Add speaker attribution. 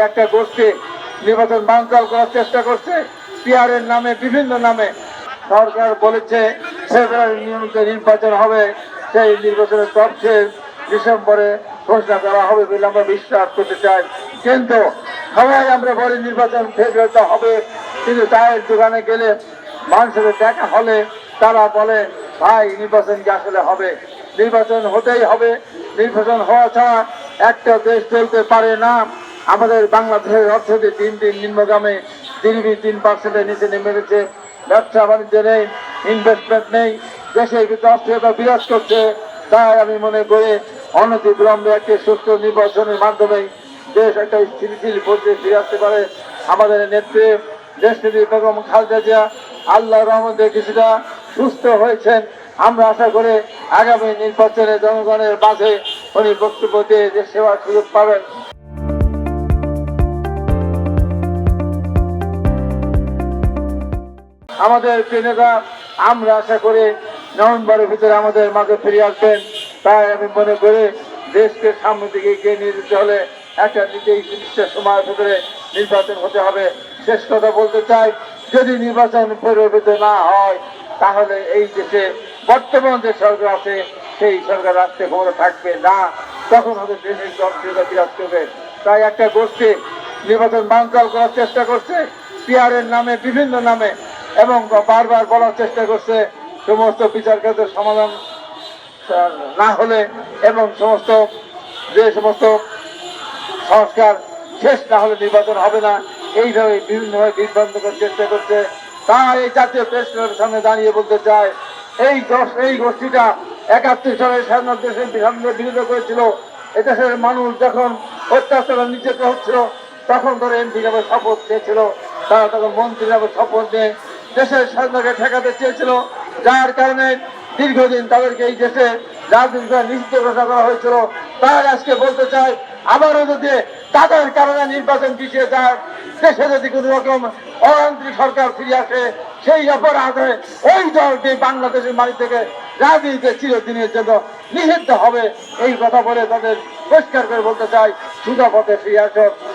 Speaker 1: একটা গোষ্ঠী নির্বাচন বানচাল করার চেষ্টা করছে। পিয়ারের নামে, বিভিন্ন নামে। সরকার বলেছে, ফেব্রুয়ারি নিয়মিত নির্বাচন হবে। সেই নির্বাচনের তথ্যে ডিসেম্বরে ঘোষণা করা হবে বলে আমরা বিশ্বাস করতে চাই। কিন্তু সবাই আমরা বলি নির্বাচন ফেব্রুয়ারিতে হবে। কিন্তু চায়ের দোকানে গেলে মানুষের দেখা হলে তারা বলে, ভাই, নির্বাচন কি আসলে হবে? নির্বাচন হতেই হবে। নির্বাচন হওয়া ছাড়া একটা দেশ চলতে পারে না। আমাদের বাংলাদেশের অর্থনীতি দিন দিন নিম্নগামে জিডিপি তিন পার্সেন্টের নিচে নেমে গেছে ব্যবসা বাণিজ্য নেই ইনভেস্টমেন্ট নেই, দেশের ভিতরে অস্থিরতা বিরাজ করছে। তাই আমি মনে করি অনতি বিলম্বে একটি সুস্থ নির্বাচনের মাধ্যমে দেশ একটা স্থিতিশীল পর্যায়ে ফিরে আসতে পারে। আমাদের নেত্রী দেশনেত্রী বেগম খালেদা জিয়া, আল্লাহ রহমতে কিছুটা সুস্থ হয়েছেন। আমরা আশা করি আগামী নির্বাচনে জনগণের মাঝে উনি বক্তব্য দিয়ে দেশ সেবার সুযোগ পাবেন। আমাদের নেতা, আমরা আশা করি নভেম্বরের ভিতরে আমাদের মাঝে ফিরে আসবেন। তাই আমি মনে করি দেশকে সামনের দিকে এগিয়ে নিয়ে যেতে হলে একটা নিজেই নির্দিষ্ট সময়ের ভিতরে নির্বাচন হতে হবে। শেষ কথা বলতে চাই, যদি নির্বাচন ফেরত না হয়, তাহলে এই দেশে বর্তমান যে সরকার আছে, সেই সরকার রাষ্ট্রে ক্ষমতা থাকবে না। তখন আমাদের দেশের জনপ্রিয়তা বিরাজ করবে। তাই একটা গোষ্ঠী নির্বাচন বানচাল করার চেষ্টা করছে। পিয়ারের নামে, বিভিন্ন নামে এবং বারবার বলার চেষ্টা করছে, সমস্ত বিচার কার্যের সমাধান না হলে এবং সমস্ত, যে সমস্ত সংস্কার শেষ না হলে নির্বাচন হবে না, এইভাবে বিভিন্নভাবে বিভ্রান্ত করার চেষ্টা করছে। তাই এই জাতীয় প্রেস ক্লাবের সামনে দাঁড়িয়ে বলতে চায় এই দশ এই গোষ্ঠীটা একাত্তর সালের স্বাধীনতা দেশের সামনে বিরোধিতা করেছিল। এদেশের মানুষ যখন অত্যাচার নিচেতে হচ্ছিল, তখন ধরে এমপি হিসাবে শপথ নিয়েছিল। তারা তখন মন্ত্রী হিসাবে শপথ নিয়ে দেশের স্বাধীনতাকে ঠেকাতে চেয়েছিল, যার কারণে দীর্ঘদিন তাদেরকে এই দেশে রাজনীতি নিষিদ্ধ ঘোষণা করা হয়েছিল। তাই আজকে বলতে চাই, আবারও যদি তাদের কারণে নির্বাচন পিছিয়ে যায়, দেশে যদি কোনো রকম অরান্ত্রিক সরকার ফিরে আসে, সেই অপরাধে ওই দলটি বাংলাদেশের মাটি থেকে রাজনীতিতে চিরদিনের জন্য নিষিদ্ধ হবে। এই কথা বলে তাদের পরিষ্কার করে বলতে চাই সুদা পথে ফিরে আসো